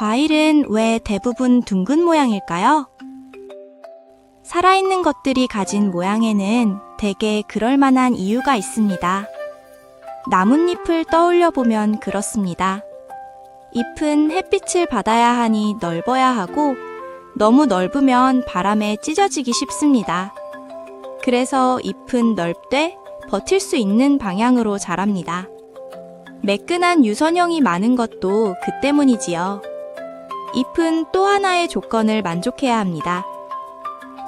과일은 왜 대부분 둥근 모양일까요? 살아있는 것들이 가진 모양에는 대개 그럴 만한 이유가 있습니다. 나뭇잎을 떠올려 보면 그렇습니다. 잎은 햇빛을 받아야 하니 넓어야 하고 너무 넓으면 바람에 찢어지기 쉽습니다. 그래서 잎은 넓되 버틸 수 있는 방향으로 자랍니다. 매끈한 유선형이 많은 것도 그 때문이지요. 잎은 또 하나의 조건을 만족해야 합니다.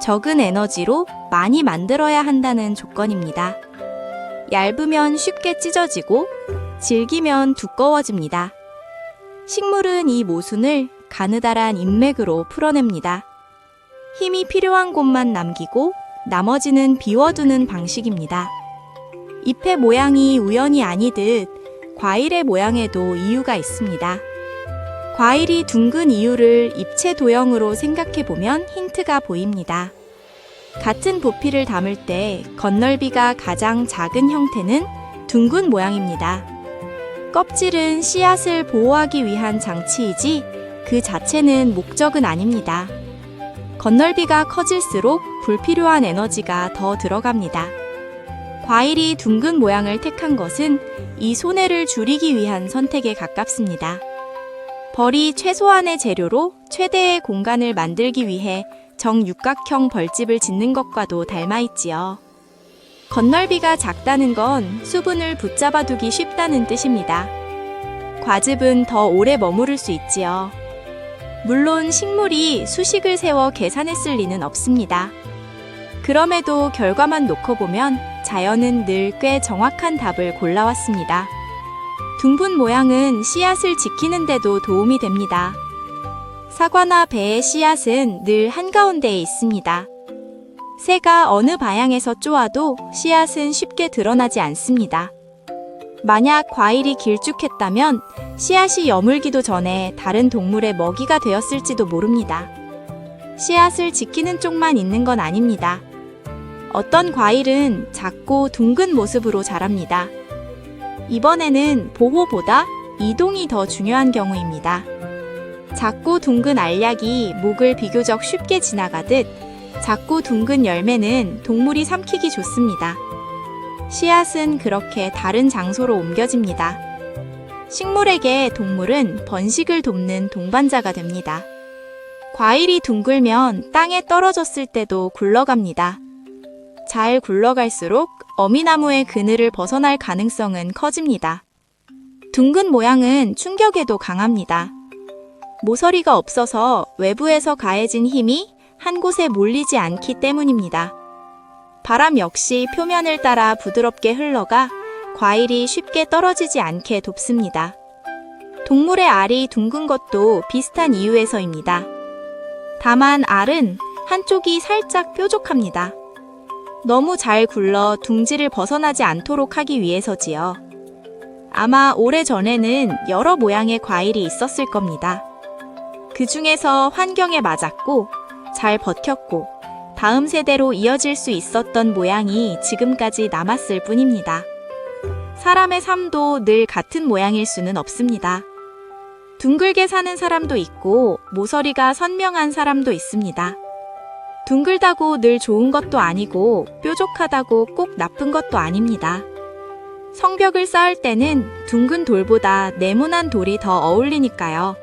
적은 에너지로 많이 만들어야 한다는 조건입니다. 얇으면 쉽게 찢어지고 질기면 두꺼워집니다. 식물은 이 모순을 가느다란 인맥으로 풀어냅니다. 힘이 필요한 곳만 남기고 나머지는 비워두는 방식입니다. 잎의 모양이 우연이 아니듯 과일의 모양에도 이유가 있습니다. 과일이 둥근 이유를 입체 도형으로 생각해 보면 힌트가 보입니다. 같은 부피를 담을 때 겉넓이가 가장 작은 형태는 둥근 모양입니다. 껍질은 씨앗을 보호하기 위한 장치이지 그 자체는 목적은 아닙니다. 겉넓이가 커질수록 불필요한 에너지가 더 들어갑니다. 과일이 둥근 모양을 택한 것은 이 손해를 줄이기 위한 선택에 가깝습니다. 벌이 최소한의 재료로 최대의 공간을 만들기 위해 정육각형 벌집을 짓는 것과도 닮아 있지요. 겉넓이가 작다는 건 수분을 붙잡아 두기 쉽다는 뜻입니다. 과즙은 더 오래 머무를 수 있지요. 물론 식물이 수식을 세워 계산했을 리는 없습니다. 그럼에도 결과만 놓고 보면 자연은 늘 꽤 정확한 답을 골라왔습니다. 둥근 모양은 씨앗을 지키는데도 도움이 됩니다. 사과나 배의 씨앗은 늘 한가운데에 있습니다. 새가 어느 방향에서 쪼아도 씨앗은 쉽게 드러나지 않습니다. 만약 과일이 길쭉했다면 씨앗이 여물기도 전에 다른 동물의 먹이가 되었을지도 모릅니다. 씨앗을 지키는 쪽만 있는 건 아닙니다. 어떤 과일은 작고 둥근 모습으로 자랍니다. 이번에는 보호보다 이동이 더 중요한 경우입니다. 작고 둥근 알약이 목을 비교적 쉽게 지나가듯 작고 둥근 열매는 동물이 삼키기 좋습니다. 씨앗은 그렇게 다른 장소로 옮겨집니다. 식물에게 동물은 번식을 돕는 동반자가 됩니다. 과일이 둥글면 땅에 떨어졌을 때도 굴러갑니다. 잘 굴러갈수록 어미나무의 그늘을 벗어날 가능성은 커집니다. 둥근 모양은 충격에도 강합니다. 모서리가 없어서 외부에서 가해진 힘이 한 곳에 몰리지 않기 때문입니다. 바람 역시 표면을 따라 부드럽게 흘러가 과일이 쉽게 떨어지지 않게 돕습니다. 동물의 알이 둥근 것도 비슷한 이유에서입니다. 다만 알은 한쪽이 살짝 뾰족합니다. 너무 잘 굴러 둥지를 벗어나지 않도록 하기 위해서지요. 아마 오래 전에는 여러 모양의 과일이 있었을 겁니다. 그 중에서 환경에 맞았고 잘 버텼고 다음 세대로 이어질 수 있었던 모양이 지금까지 남았을 뿐입니다. 사람의 삶도 늘 같은 모양일 수는 없습니다. 둥글게 사는 사람도 있고 모서리가 선명한 사람도 있습니다. 둥글다고 늘 좋은 것도 아니고 뾰족하다고 꼭 나쁜 것도 아닙니다. 성벽을 쌓을 때는 둥근 돌보다 네모난 돌이 더 어울리니까요.